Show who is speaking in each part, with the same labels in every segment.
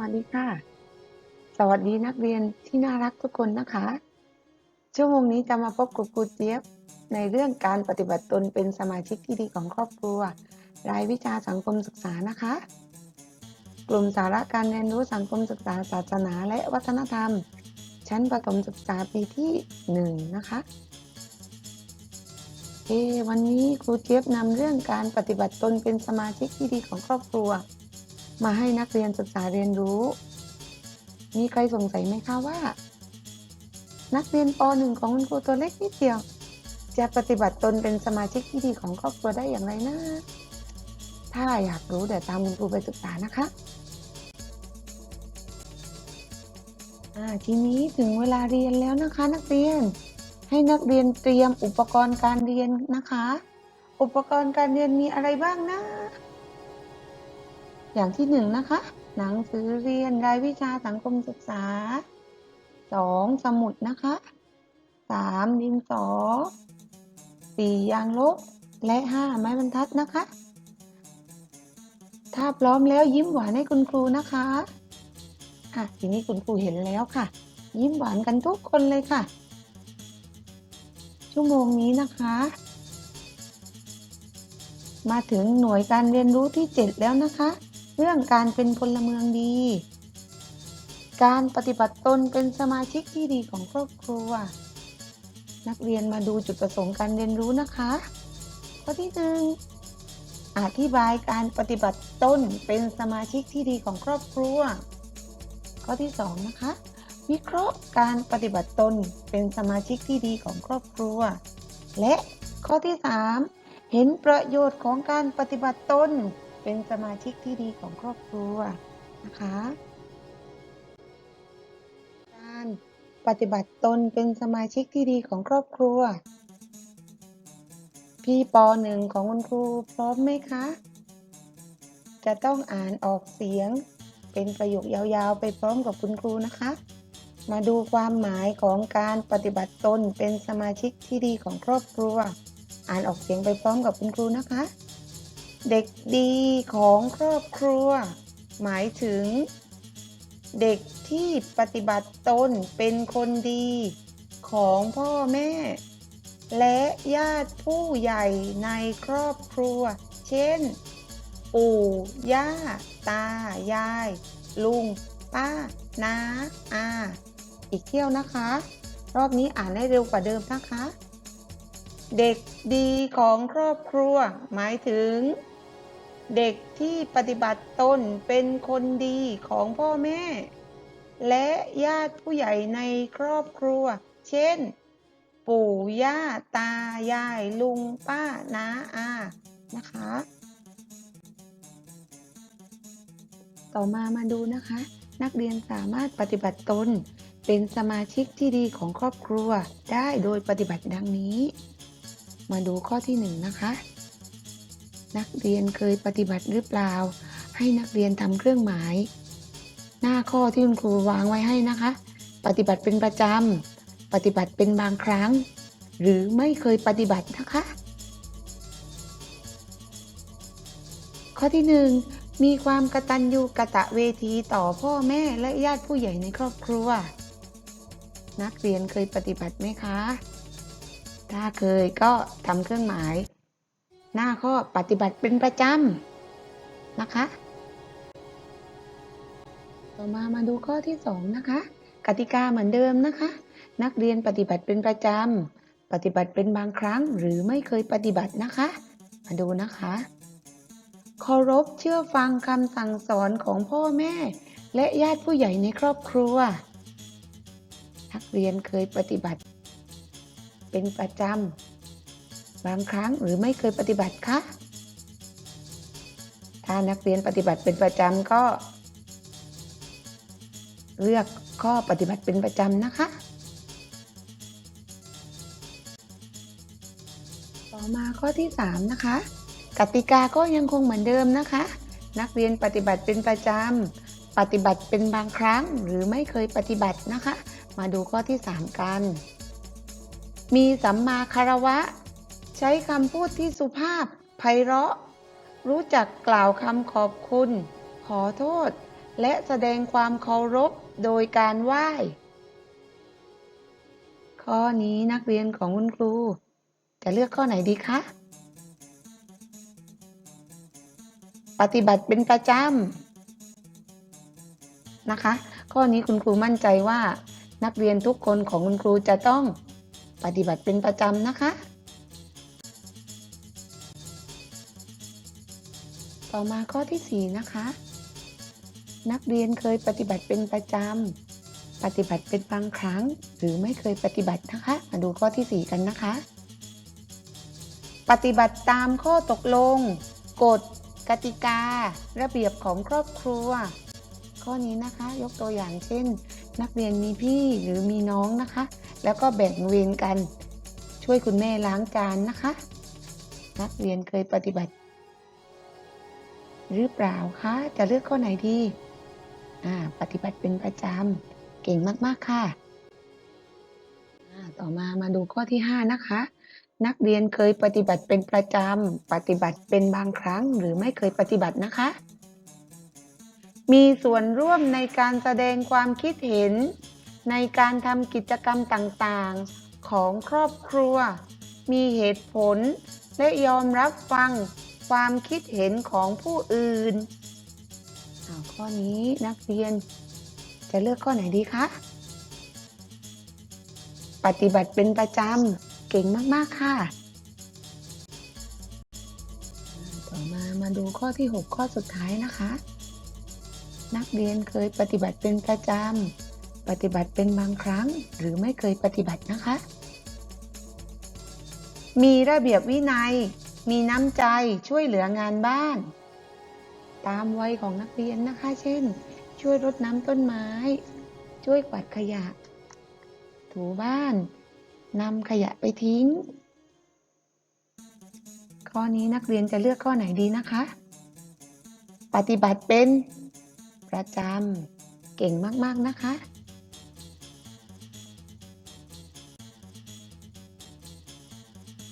Speaker 1: วัสดีค่ะ สวัสดีนักเรียนที่น่ารักทุกคนนะคะ ชั่วโมงนี้จะมาพบกับครูเจี๊ยบในเรื่องการปฏิบัติตนเป็นสมาชิกที่ดีของครอบครัว รายวิชาสังคมศึกษานะคะ กลุ่มสาระการเรียนรู้สังคมศึกษาศาสนาและวัฒนธรรม ชั้นประถมศึกษาปีที่หนึ่งนะคะเอวันนี้ครูเจี๊ยบนำเรื่องการปฏิบัติตนเป็นสมาชิกที่ดีของครอบครัว มาให้นักเรียนศึกษาเรียนรู้ มีใครสงสัยไหมคะว่า นักเรียนป .1 ของคุณครูตัวเล็กนิดเดียว จะปฏิบัติตนเป็นสมาชิกที่ดีของครอบครัวได้อย่างไรนะ ถ้าอยากรู้เดี๋ยวตามคุณครูไปศึกษานะคะทีนี้ถึงเวลาเรียนแล้วนะคะ นักเรียน ให้นักเรียนเตรียมอุปกรณ์การเรียนนะคะ อุปกรณ์การเรียนมีอะไรบ้างนะ อย่างที่หนึ่งนะคะ หนังสือเรียนรายวิชาสังคมศึกษาสองสมุดนะคะสามดินสอสี่ยางลบและห้าไม้บรรทัดนะคะ ถ้าพร้อมแล้วยิ้มหวานให้คุณครูนะคะค่ะทีนี้คุณครูเห็นแล้วค่ะ ยิ้มหวานกันทุกคนเลยค่ะ ชั่วโมงนี้นะคะ มาถึงหน่วยการเรียนรู้ที่ 7 แล้วนะคะ เรื่องการเป็นพลเมืองดี การปฏิบัติตนเป็นสมาชิกที่ดีของครอบครัว นักเรียนมาดูจุดประสงค์การเรียนรู้นะคะ ข้อที่หนึ่งอธิบายการปฏิบัติตนเป็นสมาชิกที่ดีของครอบครัว ข้อที่สองนะคะ วิเคราะห์การปฏิบัติตนเป็นสมาชิกที่ดีของครอบครัว และข้อที่สามเห็นประโยชน์ของการปฏิบัติตน เป็นสมาชิกที่ดีของครอบครัวนะคะการปฏิบัติตนเป็นสมาชิกที่ดีของครอบครัว พี่ปหนึ่งของคุณครูพร้อมไหมคะ จะต้องอ่านออกเสียง เป็นประโยคยาวๆ ไปพร้อมกับคุณครูนะคะ มาดูความหมายของการปฏิบัติตนเป็นสมาชิกที่ดีของครอบครัว อ่านออกเสียงไปพร้อมกับคุณครูนะคะ เด็กดีของครอบครัว หมายถึง เด็กที่ปฏิบัติตนเป็นคนดีของพ่อแม่ และญาติผู้ใหญ่ในครอบครัว เช่น ปู่ ย่า ตา ยาย ลุง ป้า น้า อา อีกเที่ยวนะคะ รอบนี้อ่านให้เร็วกว่าเดิมนะคะ เด็กดีของครอบครัว หมายถึง เด็กที่ปฏิบัติตนเป็นคนดีของพ่อแม่ และญาติผู้ใหญ่ในครอบครัว เช่น ปู่ย่าตายายลุงป้าน้าอานะคะ ต่อมามาดูนะคะ นักเรียนสามารถปฏิบัติตน เป็นสมาชิกที่ดีของครอบครัวได้โดยปฏิบัติดังนี้ มาดูข้อที่หนึ่งนะคะ นักเรียนเคยปฏิบัติหรือเปล่า ให้นักเรียนทำเครื่องหมาย หน้าข้อที่คุณครูวางไว้ให้นะคะ ปฏิบัติเป็นประจำปฏิบัติเป็นบางครั้ง หรือไม่เคยปฏิบัตินะคะ ข้อที่หนึ่งมีความกตัญญูกะตะเวทีต่อพ่อแม่และญาติผู้ใหญ่ในครอบครัว นักเรียนเคยปฏิบัติไหมคะ ถ้าเคยก็ทำเครื่องหมาย หน้าข้อปฏิบัติเป็นประจำนะคะ ต่อมามาดูข้อที่ 2 นะคะ กติกาเหมือนเดิมนะคะ นักเรียนปฏิบัติเป็นประจำ ปฏิบัติเป็นบางครั้งหรือไม่เคยปฏิบัตินะคะ มาดูนะคะเคารพเชื่อฟังคำสั่งสอนของพ่อแม่ และญาติผู้ใหญ่ในครอบครัว นักเรียนเคยปฏิบัติ เป็นประจำ บางครั้งหรือไม่เคยปฏิบัติคะถ้านักเรียนปฏิบัติเป็นประจำก็ เลือกข้อปฏิบัติเป็นประจำนะคะ ต่อมาข้อที่ 3 นะคะ กติกาก็ยังคงเหมือนเดิมนะคะ นักเรียนปฏิบัติเป็นประจำปฏิบัติเป็นบางครั้งหรือไม่เคยปฏิบัตินะคะ มาดูข้อที่ 3 กัน มีสัมมาคารวะ ใช้คำพูดที่สุภาพไพเราะ รู้จักกล่าวคำขอบคุณ ขอโทษ และแสดงความเคารพโดยการไหว้ ข้อนี้นักเรียนของคุณครู จะเลือกข้อไหนดีคะปฏิบัติเป็นประจำนะคะ ข้อนี้คุณครูมั่นใจว่า นักเรียนทุกคนของคุณครูจะต้องปฏิบัติเป็นประจำนะคะ ต่อมาข้อที่ 4 นะคะ นักเรียนเคยปฏิบัติเป็นประจำ ปฏิบัติเป็นบางครั้ง หรือไม่เคยปฏิบัตินะคะ มาดูข้อที่ 4 กันนะคะ ปฏิบัติตามข้อตกลง กฎ กติกา ระเบียบของครอบครัว ข้อนี้นะคะยกตัวอย่างเช่น นักเรียนมีพี่หรือมีน้องนะคะ แล้วก็แบ่งเวรกัน ช่วยคุณแม่ล้างจานนะคะ นักเรียนเคยปฏิบัติ หรือเปล่าคะ จะเลือกข้อไหนดีอ่าปฏิบัติเป็นประจำเก่งมาก ๆ ค่ะต่อมามาดูข้อที่ 5 นะคะ นักเรียนเคยปฏิบัติเป็นประจำ ปฏิบัติเป็นบางครั้ง หรือไม่เคยปฏิบัตินะคะ มีส่วนร่วมในการแสดงความคิดเห็น ในการทำกิจกรรมต่างๆ ของครอบครัว มีเหตุผล และยอมรับฟัง ความคิดเห็นของผู้อื่นข้อนี้นักเรียน จะเลือกข้อไหนดีคะ ปฏิบัติเป็นประจำ เก่งมาก ๆ ค่ะ ต่อมามาดูข้อที่ 6 ข้อสุดท้ายนะคะ นักเรียนเคยปฏิบัติเป็นประจำ ปฏิบัติเป็นบางครั้ง หรือไม่เคยปฏิบัตินะคะ มีระเบียบวินัย มีน้ำใจช่วยเหลืองานบ้าน ตามวัยของนักเรียนนะคะ เช่น ช่วยรดน้ำต้นไม้ ช่วยกวาดขยะ ถูบ้านนำขยะไปทิ้ง ข้อนี้นักเรียนจะเลือกข้อไหนดีนะคะ ปฏิบัติเป็นประจำเก่งมาก ๆ นะคะ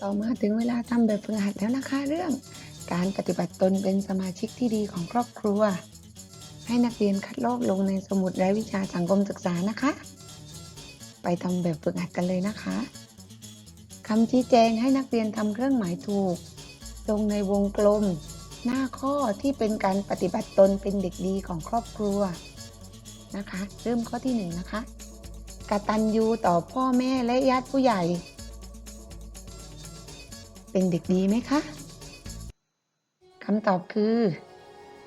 Speaker 1: ต่อมาถึงเวลาทำแบบฝึกหัดแล้วนะคะ เรื่อง การปฏิบัติตนเป็นสมาชิกที่ดีของครอบครัว ให้นักเรียนคัดลอกลงในสมุดรายวิชาสังคมศึกษานะคะ ไปทำแบบฝึกหัดกันเลยนะคะคำชี้แจงให้นักเรียนทำเครื่องหมายถูก ลงในวงกลม หน้าข้อที่เป็นการปฏิบัติตนเป็นเด็กดีของครอบครัวนะคะ เริ่มข้อที่หนึ่งนะคะกตัญญูต่อพ่อแม่และญาติผู้ใหญ่ เป็นเด็กดีไหมคะคำตอบคือ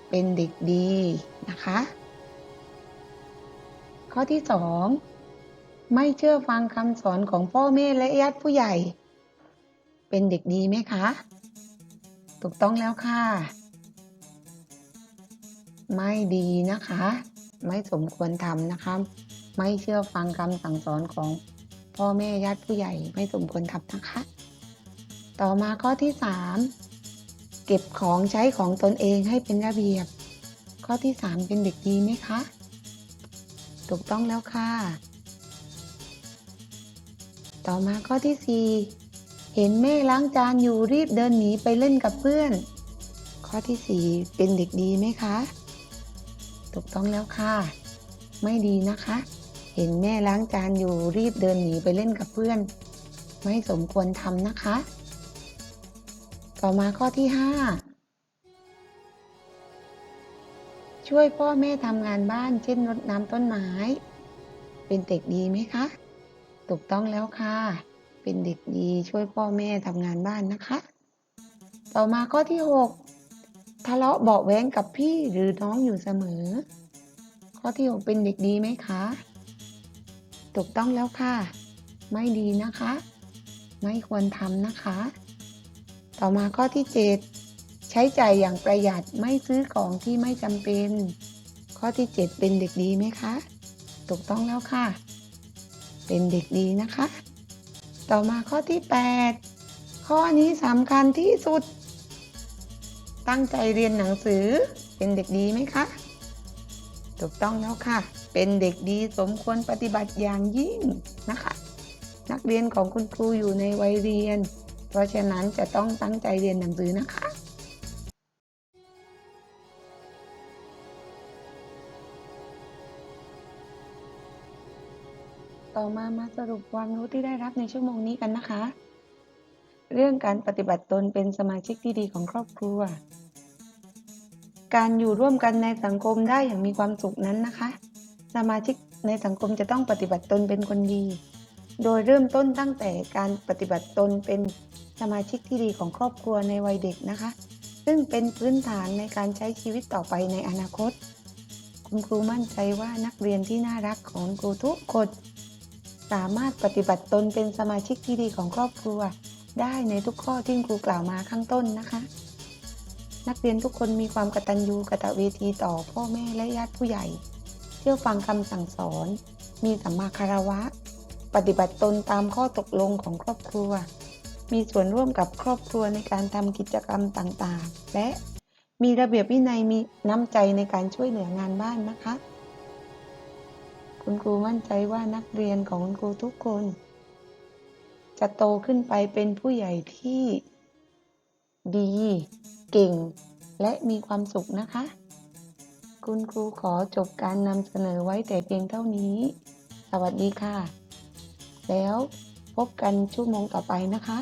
Speaker 1: เป็นเด็กดีนะคะ ข้อที่สองไม่เชื่อฟังคำสอนของพ่อแม่และญาติผู้ใหญ่ เป็นเด็กดีไหมคะ ถูกต้องแล้วค่ะ ไม่ดีนะคะ ไม่สมควรทำนะคะ ไม่เชื่อฟังคำสั่งสอนของพ่อแม่ญาติผู้ใหญ่ไม่สมควรทำนะคะ ต่อมาข้อที่สามเก็บของใช้ของตนเองให้เป็นระเบียบ ข้อที่สามเป็นเด็กดีไหมคะ ถูกต้องแล้วค่ะ ต่อมาข้อที่สี่เห็นแม่ล้างจานอยู่รีบเดินหนีไปเล่นกับเพื่อน ข้อที่สี่เป็นเด็กดีไหมคะ ถูกต้องแล้วค่ะ ไม่ดีนะคะ เห็นแม่ล้างจานอยู่รีบเดินหนีไปเล่นกับเพื่อน ไม่สมควรทำนะคะ ต่อมาข้อที่ 5 ช่วยพ่อแม่ทำงานบ้านเช่นรดน้ำต้นไม้ เป็นเด็กดีไหมคะ ถูกต้องแล้วค่ะ เป็นเด็กดีช่วยพ่อแม่ทำงานบ้านนะคะ ต่อมาข้อที่ 6 ทะเลาะเบาแว้งกับพี่หรือน้องอยู่เสมอ ข้อที่ 6 เป็นเด็กดีไหมคะ ถูกต้องแล้วค่ะ ไม่ดีนะคะ ไม่ควรทำนะคะ ต่อมาข้อที่ 7 ใช้จ่ายอย่างประหยัดไม่ซื้อของที่ไม่จำเป็น ข้อที่ 7 เป็นเด็กดีไหมคะ ถูกต้องแล้วค่ะ เป็นเด็กดีนะคะ ต่อมาข้อที่ 8 ข้อนี้สำคัญที่สุด ตั้งใจเรียนหนังสือ เป็นเด็กดีไหมคะ ถูกต้องแล้วค่ะ เป็นเด็กดีสมควรปฏิบัติอย่างยิ่งนะคะ นักเรียนของคุณครูอยู่ในวัยเรียน เพราะฉะนั้นจะต้องตั้งใจเรียนหนังสือนะคะต่อมามาสรุปความรู้ที่ได้รับในชั่วโมงนี้กันนะคะ เรื่องการปฏิบัติตนเป็นสมาชิกที่ดีของครอบครัว การอยู่ร่วมกันในสังคมได้อย่างมีความสุขนั้นนะคะ สมาชิกในสังคมจะต้องปฏิบัติตนเป็นคนดี โดยเริ่มต้นตั้งแต่การปฏิบัติตนเป็นสมาชิกที่ดีของครอบครัวในวัยเด็กนะคะ ซึ่งเป็นพื้นฐานในการใช้ชีวิตต่อไปในอนาคต คุณครูมั่นใจว่านักเรียนที่น่ารักของครูทุกคนสามารถปฏิบัติตนเป็นสมาชิกที่ดีของครอบครัว ได้ในทุกข้อที่ครูกล่าวมาข้างต้นนะคะ นักเรียนทุกคนมีความกตัญญูกตเวทีต่อพ่อแม่และญาติผู้ใหญ่ เชื่อฟังคำสั่งสอน มีสัมมาคารวะ ปฏิบัติตนตามข้อตกลงของครอบครัว มีส่วนร่วมกับครอบครัวในการทำกิจกรรมต่างๆ และมีระเบียบวินัยมีน้ำใจในการช่วยเหลืองานบ้านนะคะ คุณครูมั่นใจว่านักเรียนของคุณครูทุกคน จะโตขึ้นไปเป็นผู้ใหญ่ที่ดี เก่ง และมีความสุขนะคะ คุณครูขอจบการนำเสนอไว้แต่เพียงเท่านี้ สวัสดีค่ะ แล้วพบกันชั่วโมงต่อไปนะคะ